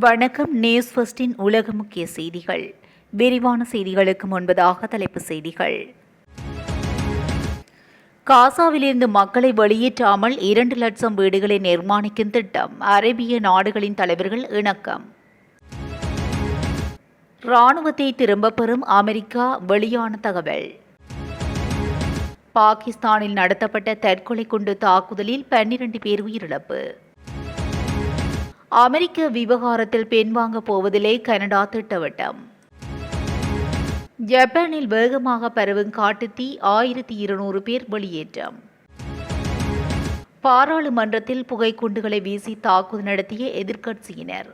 வணக்கம் நியூஸ் ஃபர்ஸ்டின் உலக முக்கிய செய்திகள். விரிவான செய்திகளுக்கு முன்பதாக தலைப்பு செய்திகள். காசாவிலிருந்து மக்களை வெளியேற்றாமல் இரண்டு லட்சம் வீடுகளை நிர்மாணிக்கும் திட்டம் அரேபிய நாடுகளின் தலைவர்கள் இணக்கம். இராணுவத்தை திரும்பப் பெறும் அமெரிக்கா வெளியான தகவல். பாகிஸ்தானில் நடத்தப்பட்ட தற்கொலை குண்டு தாக்குதலில் பன்னிரண்டு பேர் உயிரிழப்பு. அமெரிக்க விவகாரத்தில் பின்வாங்க போவதிலே கனடா திட்டவட்டம். ஜப்பானில் வேகமாக பரவும் காட்டுத்தீ ஆயிரத்தி இருநூறு பேர் வெளியேற்றம். பாராளுமன்றத்தில் புகைக்குண்டுகளை வீசி தாக்குதல் நடத்திய எதிர்க்கட்சியினர்.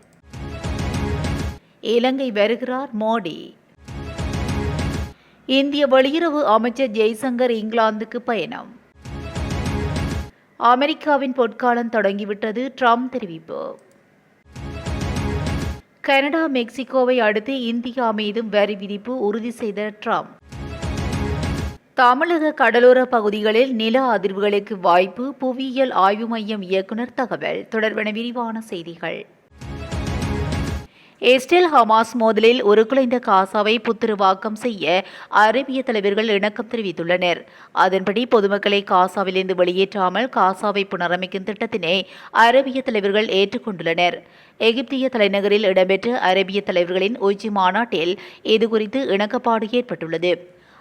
இலங்கை வருகிறார் மோடி. இந்திய வெளியுறவு அமைச்சர் ஜெய்சங்கர் இங்கிலாந்துக்கு பயணம். அமெரிக்காவின் பொற்காலம் தொடங்கிவிட்டது ட்ரம்ப் தெரிவிப்பு. கனடா மெக்சிகோவை அடுத்து இந்தியா மீதும் வரி விதிப்பு உறுதி செய்த ட்ரம்ப். தமிழக கடலோர பகுதிகளில் நில அதிர்வுகளுக்கு வாய்ப்பு புவியியல் ஆய்வு மையம் இயக்குநர் தகவல். தொடர்பான விரிவான செய்திகள். இஸ்ரேல் ஹமாஸ் மோதலில் உருக்குலைந்த காசாவை புத்துருவாக்கம் செய்ய அரேபிய தலைவர்கள் இணக்கம் தெரிவித்துள்ளனர். அதன்படி பொதுமக்களை காசாவிலிருந்து வெளியேற்றாமல் காசாவை புனரமைக்கும் திட்டத்தினை அரேபிய தலைவர்கள் ஏற்றுக்கொண்டுள்ளனர். எகிப்திய தலைநகரில் இடம்பெற்ற அரேபிய தலைவர்களின் உச்சி மாநாட்டில் இதுகுறித்து இணக்கப்பாடு ஏற்பட்டுள்ளது.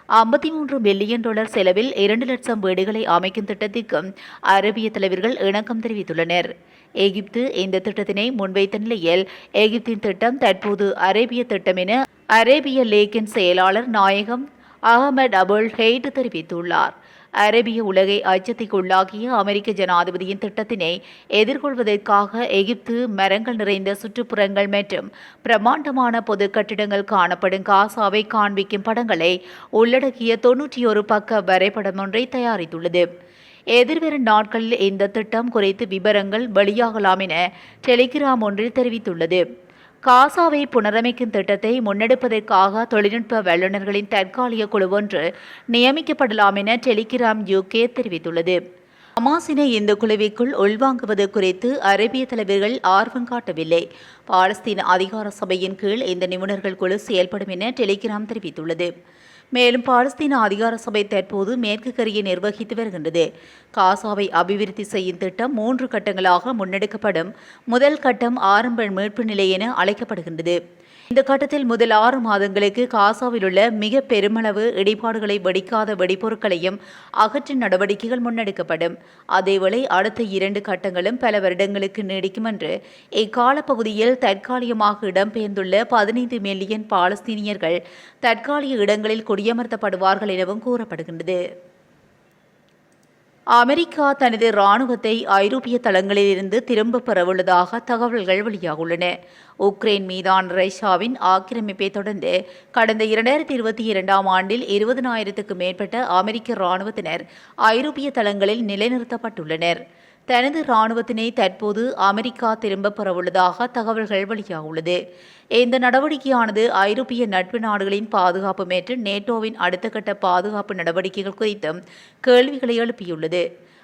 ஐம்பத்தி மூன்று பில்லியன் டாலர் செலவில் இரண்டு லட்சம் வீடுகளை அமைக்கும் திட்டத்திற்கும் அரேபிய தலைவர்கள் இணக்கம் தெரிவித்துள்ளனர். எகிப்து இந்த திட்டத்தினை முன்வைத்த நிலையில் எகிப்தின் திட்டம் தற்போது அரேபிய திட்டம் என அரேபிய லேக்கின் செயலாளர் நாயகம் அகமது அபுல் ஹெய்ட் தெரிவித்துள்ளார். அரேபிய உலகை அச்சத்திற்குள்ளாகிய அமெரிக்க ஜனாதிபதியின் திட்டத்தினை எதிர்கொள்வதற்காக எகிப்து மரங்கள் நிறைந்த சுற்றுப்புறங்கள் மற்றும் பிரம்மாண்டமான பொது கட்டிடங்கள் காணப்படும் காசாவை காண்பிக்கும் படங்களை உள்ளடக்கிய தொன்னூற்றி ஒரு பக்க வரைபடம் ஒன்றை தயாரித்துள்ளது. எதிர்வரும் நாட்களில் இந்த திட்டம் குறித்து விவரங்கள் வெளியாகலாம் என டெலிகிராம் ஒன்றில் தெரிவித்துள்ளது. காசாவை புனரமைக்கும் திட்டத்தை முன்னெடுப்பதற்காக தொழில்நுட்ப வல்லுநர்களின் தற்காலிக குழு ஒன்று நியமிக்கப்படலாம் என டெலிகிராம் யூகே தெரிவித்துள்ளது. ஹமாஸினை இந்த குழுவிற்குள் உள்வாங்குவது குறித்து அரேபிய தலைவர்கள் ஆர்வம் காட்டவில்லை. பாலஸ்தீன அதிகார சபையின் கீழ் இந்த நிபுணர்கள் குழு செயல்படும் என டெலிகிராம் தெரிவித்துள்ளது. மேலும் பாலஸ்தீன அதிகார சபை தற்போது மேற்கு கரையை நிர்வகித்து வருகின்றது. காசாவை அபிவிருத்தி செய்யும் திட்டம் மூன்று கட்டங்களாக முன்னெடுக்கப்படும். முதல் கட்டம் ஆரம்ப மீட்பு நிலை என அழைக்கப்படுகின்றது. இந்த கட்டத்தில் முதல் ஆறு மாதங்களுக்கு காசாவில் உள்ள மிக பெருமளவு இடிபாடுகளை வெடிக்காத வெடிப்பொருட்களையும் அகற்றும் நடவடிக்கைகள் முன்னெடுக்கப்படும். அதேவேளை அடுத்த இரண்டு கட்டங்களும் பல வருடங்களுக்கு நீடிக்கும் என்று இக்கால பகுதியில் தற்காலிகமாக இடம்பெயர்ந்துள்ள பதினைந்து மில்லியன் பாலஸ்தீனியர்கள் தற்காலிக இடங்களில் குடியமர்த்தப்படுவார்கள் எனவும் கூறப்படுகின்றது. அமெரிக்கா தனது இராணுவத்தை ஐரோப்பிய தளங்களிலிருந்து திரும்பப் பெறவுள்ளதாக தகவல்கள் வெளியாகுள்ளன உக்ரைன் மீதான ரஷ்யாவின் ஆக்கிரமிப்பை தொடர்ந்து கடந்த இரண்டாயிரத்தி இருபத்தி இரண்டாம் ஆண்டில் இருபதனாயிரத்துக்கும் மேற்பட்ட அமெரிக்க இராணுவத்தினர் ஐரோப்பிய தளங்களில் நிலைநிறுத்தப்பட்டுள்ளனர். தனது இராணுவத்தினை தற்போது அமெரிக்கா திரும்பப் பெறவுள்ளதாக தகவல்கள் வெளியாகியுள்ளது. இந்த நடவடிக்கையானது ஐரோப்பிய நட்பு நாடுகளின் பாதுகாப்பு மேற்று நேட்டோவின் அடுத்த கட்ட பாதுகாப்பு நடவடிக்கைகள் குறித்தும் கேள்விகளை எழுப்பியுள்ளது.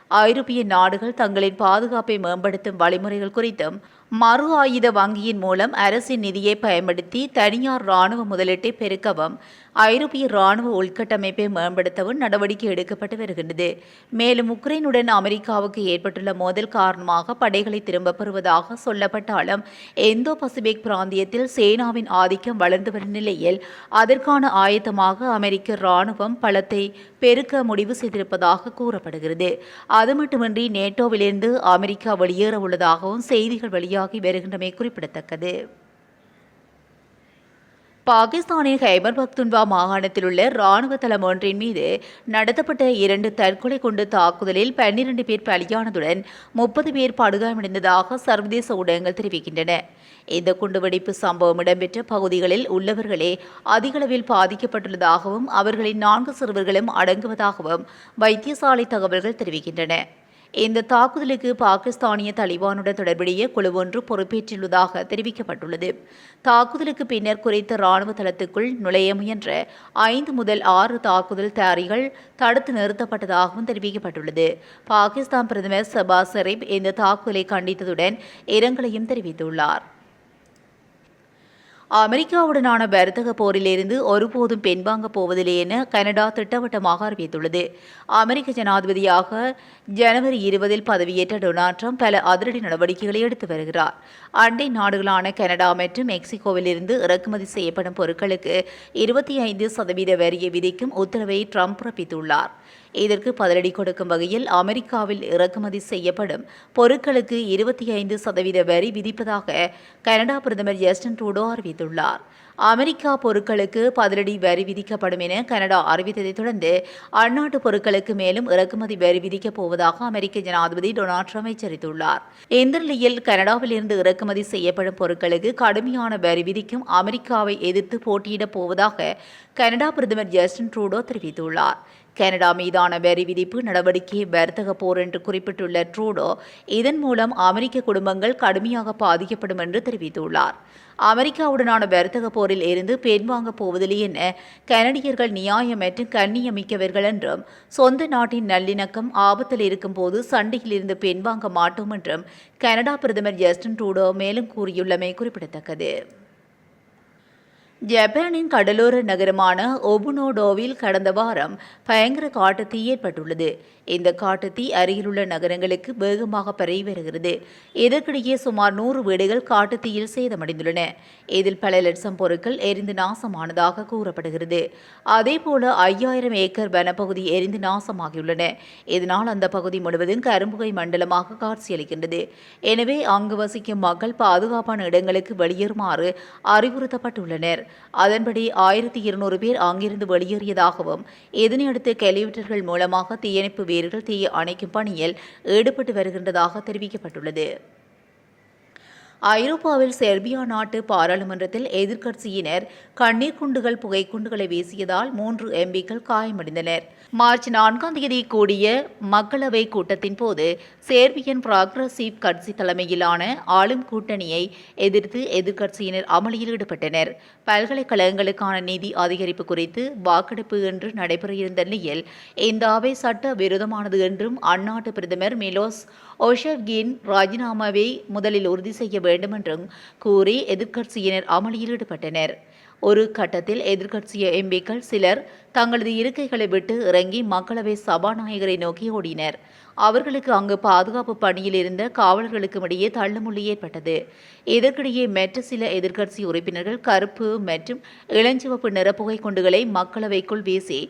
ஐரோப்பிய நாடுகள் தங்களின் பாதுகாப்பை மேம்படுத்தும் வழிமுறைகள் குறித்தும் மறு ஆயுத வங்கியின் மூலம் அரசின் நிதியை பயன்படுத்தி தனியார் இராணுவ முதலீட்டை பெருக்கவும் ஐரோப்பிய இராணுவ உள்கட்டமைப்பை மேம்படுத்தவும் நடவடிக்கை எடுக்கப்பட்டு வருகின்றது. மேலும் உக்ரைனுடன் அமெரிக்காவுக்கு ஏற்பட்டுள்ள மோதல் காரணமாக படைகளை திரும்பப் பெறுவதாக சொல்லப்பட்டாலும் எந்தோ பசிபிக் பிராந்தியத்தில் சேனாவின் ஆதிக்கம் வளர்ந்து வரும் நிலையில் அதற்கான ஆயத்தமாக அமெரிக்க இராணுவம் பலத்தை பெருக்க முடிவு செய்திருப்பதாக கூறப்படுகிறது. அது மட்டுமின்றி நேட்டோவிலிருந்து அமெரிக்கா வெளியேற உள்ளதாகவும் செய்திகள் வெளியாக வெளியாகி வருகின்றமை குறிப்பிடத்தக்கது. பாகிஸ்தானின் ஹைபர் பக்துன்வா மாகாணத்தில் உள்ள ராணுவ தளம் ஒன்றின் மீது நடத்தப்பட்ட இரண்டு தற்கொலை கொண்டு தாக்குதலில் பன்னிரண்டு பேர் பலியானதுடன் முப்பது பேர் படுகாயமடைந்ததாக சர்வதேச ஊடகங்கள் தெரிவிக்கின்றன. இந்த குண்டுவெடிப்பு சம்பவம் இடம்பெற்ற பகுதிகளில் உள்ளவர்களே அதிகளவில் பாதிக்கப்பட்டுள்ளதாகவும் அவர்களின் நான்கு சிறுவர்களும் அடங்குவதாகவும் வைத்தியசாலை தகவல்கள் தெரிவிக்கின்றன. இந்த தாக்குதலுக்கு பாகிஸ்தானிய தலிபானுடன் தொடர்புடைய குழு ஒன்று பொறுப்பேற்றுள்ளதாக தெரிவிக்கப்பட்டுள்ளது. தாக்குதலுக்கு பின்னர் குறித்த ராணுவ தளத்துக்குள் நுழைய முயன்ற ஐந்து முதல் ஆறு தாக்குதல் தயாரிகள் தடுத்து நிறுத்தப்பட்டதாகவும் தெரிவிக்கப்பட்டுள்ளது. பாகிஸ்தான் பிரதமர் சபா ஷெரீப் இந்த தாக்குதலை கண்டித்ததுடன் இரங்கலையும் தெரிவித்துள்ளார். அமெரிக்காவுடனான வர்த்தக போரிலிருந்து ஒருபோதும் பின்வாங்கப் போவதில்லை என கனடா திட்டவட்டமாக அறிவித்துள்ளது. அமெரிக்க ஜனாதிபதியாக ஜனவரி இருபதில் பதவியேற்ற டொனால்ட் ட்ரம்ப் பல அதிரடி நடவடிக்கைகளை எடுத்து வருகிறார். அண்டை நாடுகளான கனடா மற்றும் மெக்சிகோவிலிருந்து இறக்குமதி செய்யப்படும் பொருட்களுக்கு இருபத்தி ஐந்து சதவீத வரியை விதிக்கும் உத்தரவை ட்ரம்ப் பிறப்பித்துள்ளார். இதற்கு பதிலடி கொடுக்கும் வகையில் அமெரிக்காவில் இறக்குமதி செய்யப்படும் பொருட்களுக்கு இருபத்தி ஐந்து சதவீத வரி விதிப்பதாக கனடா பிரதமர் ஜஸ்டின் ட்ரூடோ அறிவித்துள்ளார். அமெரிக்கா பொருட்களுக்கு பதிலடி வரி விதிக்கப்படும் என கனடா அறிவித்ததைத் தொடர்ந்து அந்நாட்டு பொருட்களுக்கு மேலும் இறக்குமதி வரி விதிக்கப் போவதாக அமெரிக்க ஜனாதிபதி டொனால்ட் ட்ரம்ப் எச்சரித்துள்ளார். இந்த நிலையில் கனடாவில் இருந்து இறக்குமதி செய்யப்படும் பொருட்களுக்கு கடுமையான வரி விதிக்கும் அமெரிக்காவை எதிர்த்து போட்டியிடப் போவதாக கனடா பிரதமர் ஜஸ்டின் ட்ரூடோ தெரிவித்துள்ளார். கனடா மீதான வரி விதிப்பு நடவடிக்கை வர்த்தக போர் என்று குறிப்பிட்டுள்ள ட்ரூடோ இதன் மூலம் அமெரிக்க குடும்பங்கள் கடுமையாக பாதிக்கப்படும் என்று தெரிவித்துள்ளார். அமெரிக்காவுடனான வர்த்தக போரில் இருந்து பின்வாங்கப் போவதில்லை என கனடியர்கள் நியாயமற்று கண்ணியமிக்கவர்கள் என்றும் சொந்த நாட்டின் நல்லிணக்கம் ஆபத்தில் இருக்கும்போது சண்டையில் இருந்து பின்வாங்க மாட்டோம் என்றும் கனடா பிரதமர் ஜஸ்டின் ட்ரூடோ மேலும் கூறியுள்ளமை குறிப்பிடத்தக்கது. ஜப்பானின் கடலோர நகரமான ஒபுனோடோவில் கடந்த வாரம் பயங்கர காட்டுத்தீ ஏற்பட்டுள்ளது. இந்த காட்டுத்தீ அருகிலுள்ள நகரங்களுக்கு வேகமாக பரவி வருகிறது. இதற்கிடையே சுமார் நூறு வீடுகள் காட்டுத்தீயில் சேதமடைந்துள்ளன. இதில் பல லட்சம் பொருட்கள் எரிந்து நாசமானதாக கூறப்படுகிறது. அதேபோல ஐயாயிரம் ஏக்கர் வனப்பகுதி எரிந்து நாசமாகியுள்ளன. இதனால் அந்த பகுதி முழுவதும் கரும்புகை மண்டலமாக காட்சியளிக்கின்றது. எனவே அங்கு வசிக்கும் மக்கள் பாதுகாப்பான இடங்களுக்கு வெளியேறுமாறு அறிவுறுத்தப்பட்டுள்ளனர். அதன்படி ஆயிரத்தி இருநூறு பேர் அங்கிருந்து வெளியேறியதாகவும் இதனையடுத்து கெலிவிட்டர்கள் மூலமாக தீயணைப்பு வீரர்கள் தீயை அணைக்கும் பணியில் ஈடுபட்டு வருகின்றதாக தெரிவிக்கப்பட்டுள்ளது. ஐரோப்பாவில் செர்பியா நாட்டு பாராளுமன்றத்தில் எதிர்க்கட்சியினர் கண்ணீர் குண்டுகள் புகைக்குண்டுகளை வீசியதால் மூன்று எம்பிக்கள் காயமடைந்தனர். மார்ச் நான்காம் தேதி கூடிய மக்களவை கூட்டத்தின் போது சேர்பியன் பிராக்ரசிவ் கட்சி தலைமையிலான ஆளும் கூட்டணியை எதிர்த்து எதிர்க்கட்சியினர் அமளியில் ஈடுபட்டனர். பல்கலைக்கழகங்களுக்கான நிதி அதிகரிப்பு குறித்து வாக்கெடுப்பு என்று நடைபெற இருந்த நிலையில் இந்த அவை சட்ட விரோதமானது என்றும் அந்நாட்டு பிரதமர் மிலோஸ் ஒஷவ்கின் ராஜினாமாவை முதலில் உறுதி செய்ய வேண்டும் வேண்டுமென்றும் கூறி எதிர்க்கட்சியினர் அமளியில் ஈடுபட்டனர். ஒரு கட்டத்தில் எதிர்க்கட்சி எம்பிக்கள் சிலர் தங்களது இருக்கைகளை விட்டு இறங்கி மக்களவை சபாநாயகரை நோக்கி ஓடினர். அவர்களுக்கு அங்கு பாதுகாப்பு பணியில் இருந்த காவலர்களுக்கும் இடையே தள்ளுமுள்ளி ஏற்பட்டது. இதற்கிடையே மற்ற சில எதிர்க்கட்சி உறுப்பினர்கள் கருப்பு மற்றும் இளஞ்சிவப்பு நிற புகைக்குண்டுகளை மக்களவைக்குள் வீசி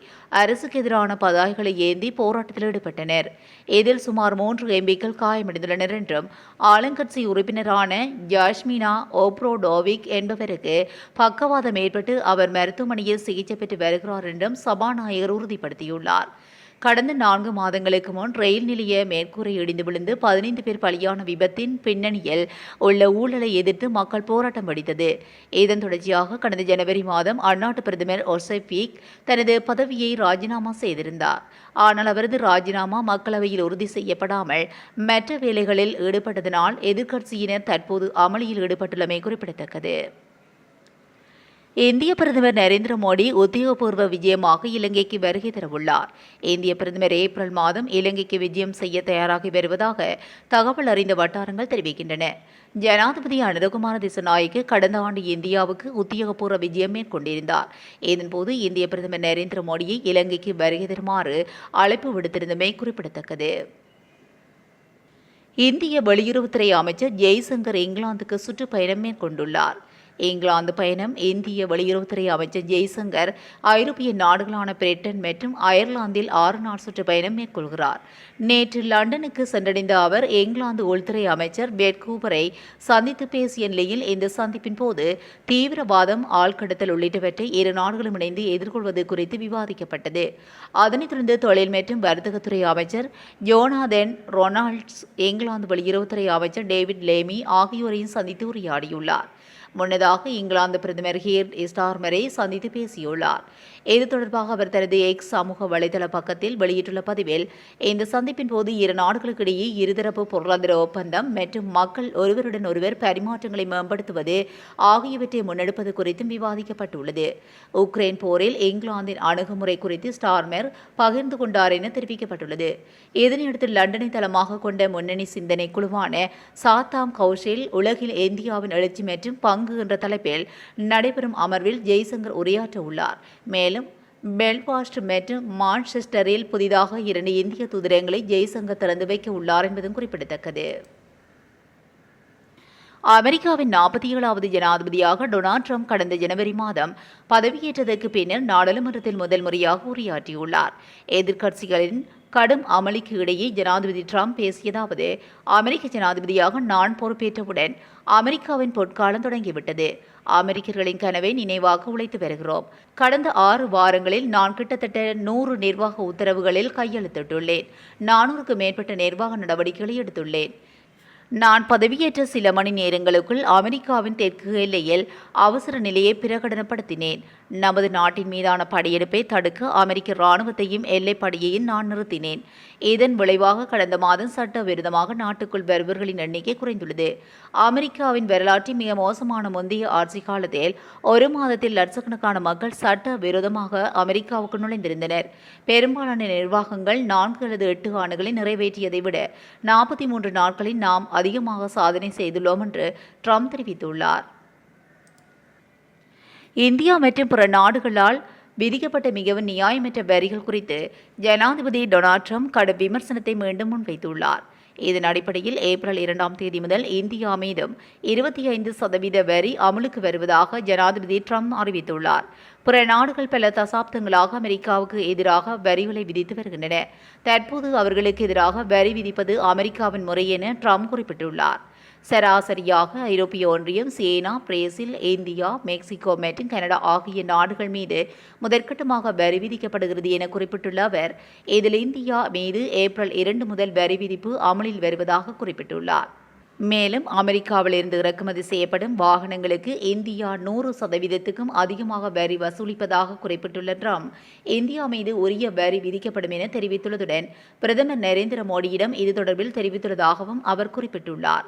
அரசுக்கு எதிரான பதாகைகளை ஏந்தி போராட்டத்தில் ஈடுபட்டனர். இதில் சுமார் மூன்று எம்பிக்கள் காயமடைந்துள்ளனர் என்றும் ஆளுங்கட்சி உறுப்பினரான ஜாஷ்மினா ஓப்ரோடோவிக் என்பவருக்கு பக்கவாதம் ஏற்பட்டு அவர் மருத்துவமனையில் சிகிச்சை பெற்று வருகிறார் என்றும் சபாநாயகர் உறுதிப்படுத்தியுள்ளார். கடந்த நான்கு மாதங்களுக்கு முன் ரயில் நிலைய மேற்கூரை இடிந்து விழுந்து பதினைந்து பேர் பலியான விபத்தின் பின்னணியில் உள்ள ஊழலை எதிர்த்து மக்கள் போராட்டம் வெடித்தது. இதன் தொடர்ச்சியாக கடந்த ஜனவரி மாதம் அந்நாட்டு பிரதமர் ஒசைபீக் தனது பதவியை ராஜினாமா செய்திருந்தார். ஆனால் அவரது ராஜினாமா மக்களவையில் உறுதி செய்யப்படாமல் மற்ற வேலைகளில் ஈடுபட்டதனால் எதிர்க்கட்சியினர் தற்போது அமளியில் ஈடுபட்டுள்ளமை குறிப்பிடத்தக்கது. இந்திய பிரதமர் நரேந்திர மோடி உத்தியோகபூர்வ விஜயமாக இலங்கைக்கு வருகை தரவுள்ளார். இந்திய பிரதமர் ஏப்ரல் மாதம் இலங்கைக்கு விஜயம் செய்ய தயாராகி வருவதாக தகவல் அறிந்த வட்டாரங்கள் தெரிவிக்கின்றன. ஜனாதிபதி அனுரகுமார திசநாயக்கு கடந்த ஆண்டு இந்தியாவுக்கு உத்தியோகபூர்வ விஜயம் மேற்கொண்டிருந்தார். இதன்போது இந்திய பிரதமர் நரேந்திர மோடியை இலங்கைக்கு வருகை தருமாறு அழைப்பு விடுத்திருந்தமை குறிப்பிடத்தக்கது. இந்திய வெளியுறவுத்துறை அமைச்சர் ஜெய்சங்கர் இங்கிலாந்துக்கு சுற்றுப்பயணம் மேற்கொண்டுள்ளார். இங்கிலாந்து பயணம் இந்திய வெளியுறவுத்துறை அமைச்சர் ஜெய்சங்கர் ஐரோப்பிய நாடுகளான பிரிட்டன் மற்றும் அயர்லாந்தில் ஆறு நாள் சுற்றுப்பயணம் மேற்கொள்கிறார். நேற்று லண்டனுக்கு சென்றடைந்த அவர் இங்கிலாந்து உள்துறை அமைச்சர் பெட்கூபரை சந்தித்து பேசிய நிலையில் இந்த சந்திப்பின் போது தீவிரவாதம் ஆழ்கடத்தல் உள்ளிட்டவற்றை இரு நாடுகளும் இணைந்து எதிர்கொள்வது குறித்து விவாதிக்கப்பட்டது. அதனைத் தொடர்ந்து தொழில் மற்றும் வர்த்தகத்துறை அமைச்சர் ஜோனாதென் ரொனால்ட்ஸ் இங்கிலாந்து வெளியுறவுத்துறை அமைச்சர் டேவிட் லேமி ஆகியோரையும் சந்தித்து உரையாடியுள்ளார். முன்னதாக இங்கிலாந்து பிரதமர் ஹீர் ஸ்டார்மரை சந்தித்து பேசியுள்ளார். இது தொடர்பாக அவர் தனது எக்ஸ் சமூக வலைதள பக்கத்தில் வெளியிட்டுள்ள பதிவில் இந்த சந்திப்பின் போது இரு நாடுகளுக்கிடையே இருதரப்பு பொருளாதார ஒப்பந்தம் மற்றும் மக்கள் ஒருவருடன் ஒருவர் பரிமாற்றங்களை மேம்படுத்துவது ஆகியவற்றை முன்னெடுப்பது குறித்தும் விவாதிக்கப்பட்டுள்ளது. உக்ரைன் போரில் இங்கிலாந்தின் அணுகுமுறை குறித்து ஸ்டார்மர் பகிர்ந்து கொண்டார் என தெரிவிக்கப்பட்டுள்ளது. இதனையடுத்து லண்டனை தளமாக கொண்ட முன்னணி சிந்தனை குழுவான சாத்தாம் கௌஷில் உலகில் இந்தியாவின் எழுச்சி மற்றும் பங்கு பங்கு என்ற தலைப்பில் நடைபெறும் அமர்வில் ஜெய்சங்கர் உரையாற்ற உள்ளார். மேலும் பெல்பாஸ்ட் மற்றும் மான்செஸ்டரில் புதிதாக இரண்டு இந்திய தூதரங்களை ஜெய்சங்கர் திறந்து வைக்க உள்ளார் என்பதும் குறிப்பிடத்தக்கது. அமெரிக்காவின் நாற்பத்தி ஏழாவது ஜனாதிபதியாக டொனால்ட் ட்ரம்ப் கடந்த ஜனவரி மாதம் பதவியேற்றதற்கு பின்னர் நாடாளுமன்றத்தில் முதல் முறையாக உரையாற்றியுள்ளார். எதிர்க்கட்சிகளின் கடும் அமளிக்கு இடையே ஜனாதிபதி ட்ரம்ப் பேசியதாவது அமெரிக்க ஜனாதிபதியாக நான் பொறுப்பேற்றவுடன் அமெரிக்காவின் பொற்காலம் தொடங்கிவிட்டது. அமெரிக்கர்களின் கனவை நினைவாக உழைத்து வருகிறோம். கடந்த ஆறு வாரங்களில் நான் கிட்டத்தட்ட நூறு நிர்வாக உத்தரவுகளில் கையெழுத்திட்டுள்ளேன். நானூறுக்கு மேற்பட்ட நிர்வாக நடவடிக்கைகளை எடுத்துள்ளேன். நான் பதவியேற்ற சில மணி நேரங்களுக்குள் அமெரிக்காவின் தெற்கு எல்லையில் அவசர நிலையை பிரகடனப்படுத்தினேன். நமது நாட்டின் மீதான படையெடுப்பை தடுக்க அமெரிக்க இராணுவத்தையும் எல்லைப்படையையும் நான் நிறுத்தினேன். இதன் விளைவாக கடந்த மாதம் சட்டவிரோதமாக நாட்டுக்குள் வருபவர்களின் எண்ணிக்கை குறைந்துள்ளது. அமெரிக்காவின் வரலாற்றில் மிக மோசமான முந்தைய ஆட்சி காலத்தில் ஒரு மாதத்தில் லட்சக்கணக்கான மக்கள் சட்ட விரோதமாக அமெரிக்காவுக்கு நுழைந்திருந்தனர். பெரும்பாலான நிர்வாகங்கள் நான்கு அல்லது எட்டு ஆண்டுகளை நிறைவேற்றியதை விட நாற்பத்தி மூன்று நாட்களில் நாம் அதிகமாக சாதனை செய்துள்ளோம் என்று ட்ரம்ப் தெரிவித்துள்ளார். இந்தியா மற்றும் பிற நாடுகளால் விதிக்கப்பட்ட மிகவும் நியாயமற்ற வரிகள் குறித்து ஜனாதிபதி டொனால்ட் ட்ரம்ப் கடும் விமர்சனத்தை மீண்டும் முன்வைத்துள்ளார். இதன் அடிப்படையில் ஏப்ரல் இரண்டாம் தேதி முதல் இந்தியா மீதும் இருபத்தி ஐந்து சதவீத வரி அமலுக்கு வருவதாக ஜனாதிபதி ட்ரம்ப் அறிவித்துள்ளார். பிற நாடுகள் பல தசாப்தங்களாக அமெரிக்காவுக்கு எதிராக வரிகளை விதித்து வருகின்றன. தற்போது அவர்களுக்கு எதிராக வரி விதிப்பது அமெரிக்காவின் முறை என ட்ரம்ப் குறிப்பிட்டுள்ளார். சராசரியாக ஐரோப்பிய ஒன்றியம் சீனா பிரேசில் இந்தியா மெக்சிகோ மற்றும் கனடா ஆகிய நாடுகள் மீது முதற்கட்டமாக வரி விதிக்கப்படுகிறது என குறிப்பிட்டுள்ள அவர் இதில் இந்தியா மீது ஏப்ரல் இரண்டு முதல் வரி விதிப்பு அமலில் வருவதாக குறிப்பிட்டுள்ளார். மேலும் அமெரிக்காவிலிருந்து இறக்குமதி செய்யப்படும் வாகனங்களுக்கு இந்தியா நூறு சதவீதத்துக்கும் அதிகமாக வரி வசூலிப்பதாக குறிப்பிட்டுள்ள ட்ரம்ப் இந்தியா மீது உரிய வரி விதிக்கப்படும் என தெரிவித்துள்ளதுடன் பிரதமர் நரேந்திர மோடியிடம் இது தொடர்பில் தெரிவித்துள்ளதாகவும் அவர் குறிப்பிட்டுள்ளார்.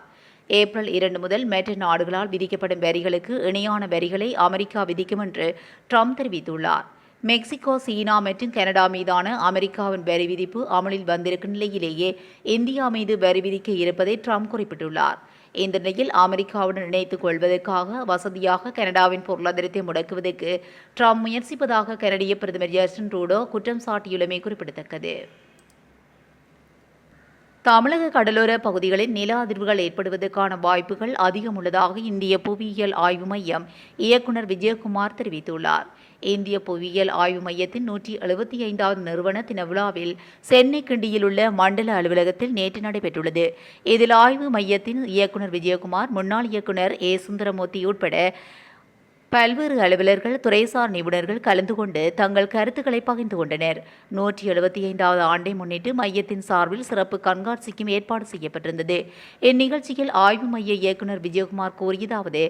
ஏப்ரல் இரண்டு முதல் மற்ற நாடுகளால் விதிக்கப்படும் வரிகளுக்கு இணையான வரிகளை அமெரிக்கா விதிக்கும் என்று ட்ரம்ப் தெரிவித்துள்ளார். மெக்சிகோ சீனா மற்றும் கனடா மீதான அமெரிக்காவின் வரி விதிப்பு அமலில் வந்திருக்கும் நிலையிலேயே இந்தியா மீது வரி விதிக்க இருப்பதை ட்ரம்ப் குறிப்பிட்டுள்ளார். இந்த நிலையில் அமெரிக்காவுடன் இணைத்துக் கொள்வதற்காக வசதியாக கனடாவின் பொருளாதாரத்தை முடக்குவதற்கு ட்ரம்ப் முயற்சிப்பதாக கனடிய பிரதமர் ஜஸ்டின் ட்ரூடோ குற்றம் சாட்டியுள்ளமை குறிப்பிடத்தக்கது. தமிழக கடலோர பகுதிகளில் நில அதிர்வுகள் ஏற்படுவதற்கான வாய்ப்புகள் அதிகம் உள்ளதாக இந்திய புவியியல் ஆய்வு மையம் இயக்குநர் விஜயகுமார் தெரிவித்துள்ளார். இந்திய புவியியல் ஆய்வு மையத்தின் நூற்றி எழுபத்தி ஐந்தாவது நிறுவன தின விழாவில் சென்னை கிண்டியில் உள்ள மண்டல அலுவலகத்தில் நேற்று நடைபெற்றுள்ளது. இதில் ஆய்வு மையத்தின் இயக்குநர் விஜயகுமார் முன்னாள் இயக்குநர் ஏ. சுந்தரமூர்த்தி உட்பட பல்வேறு அலுவலர்கள் துறைசார் நிபுணர்கள் கலந்து கொண்டு தங்கள் கருத்துக்களை பகிர்ந்து கொண்டனர். நூற்றி எழுபத்தி ஐந்தாவது ஆண்டை முன்னிட்டு மையத்தின் சார்பில் சிறப்பு கண்காட்சிக்கும் ஏற்பாடு செய்யப்பட்டிருந்தது. இந்நிகழ்ச்சியில் ஆய்வு மைய இயக்குநர் விஜயகுமார் கூறியதாவது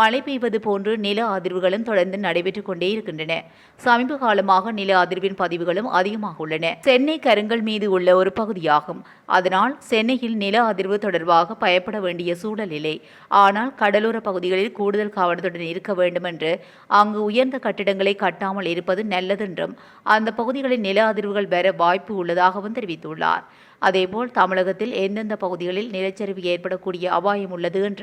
மழை பெய்வது போன்று நில அதிர்வுகளும் தொடர்ந்து நடைபெற்றுக் கொண்டே இருக்கின்றன. சமீப காலமாக நில அதிர்வின் பதிவுகளும் அதிகமாக உள்ளன. சென்னை கருங்கல் மீது உள்ள ஒரு பகுதியாகும். அதனால் சென்னையில் நில அதிர்வு தொடர்பாக பயப்பட வேண்டிய சூழல் இல்லை. ஆனால் கடலோர பகுதிகளில் கூடுதல் கவனத்துடன் இருக்க வேண்டும் என்று அங்கு உயர்ந்த கட்டிடங்களை கட்டாமல் இருப்பது நல்லதென்றும் அந்த பகுதிகளில் நில அதிர்வுகள் பெற வாய்ப்பு உள்ளதாகவும் தெரிவித்துள்ளார். அதேபோல் தமிழகத்தில் எந்தெந்த பகுதிகளில் நிலச்சரிவு ஏற்படக்கூடிய அபாயம் உள்ளது என்ற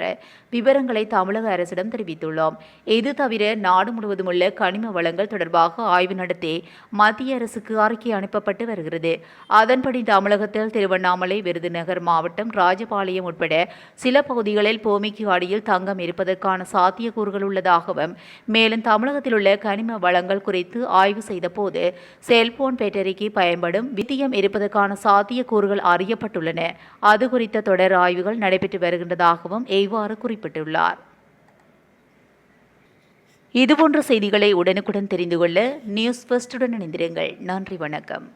விவரங்களை தமிழக அரசிடம் தெரிவித்துள்ளோம். இது தவிர நாடு முழுவதும் உள்ள கனிம வளங்கள் தொடர்பாக ஆய்வு நடத்தி மத்திய அரசுக்கு அறிக்கை அனுப்பப்பட்டு வருகிறது. அதன்படி தமிழகத்தில் திருவண்ணாமலை விருதுநகர் மாவட்டம் ராஜபாளையம் உட்பட சில பகுதிகளில் பூமிக்கு அடியில் தங்கம் இருப்பதற்கான சாத்தியக்கூறுகள் உள்ளதாகவும் மேலும் தமிழகத்தில் உள்ள கனிம வளங்கள் குறித்து ஆய்வு செய்தபோது செல்போன் பேட்டரிக்கு பயன்படும் வித்தியம் இருப்பதற்கான சாத்தியக்கூறு கூறுகள் அறியப்பட்டுள்ளன. அது குறித்த தொடர் ஆய்வுகள் நடைபெற்று வருகின்றதாகவும் இவ்வாறு குறிப்பிட்டுள்ளார். இதுபோன்ற செய்திகளை உடனுக்குடன் தெரிந்து கொள்ள நியூஸ் ஃபர்ஸ்டுடன் இணைந்திருங்கள். நன்றி வணக்கம்.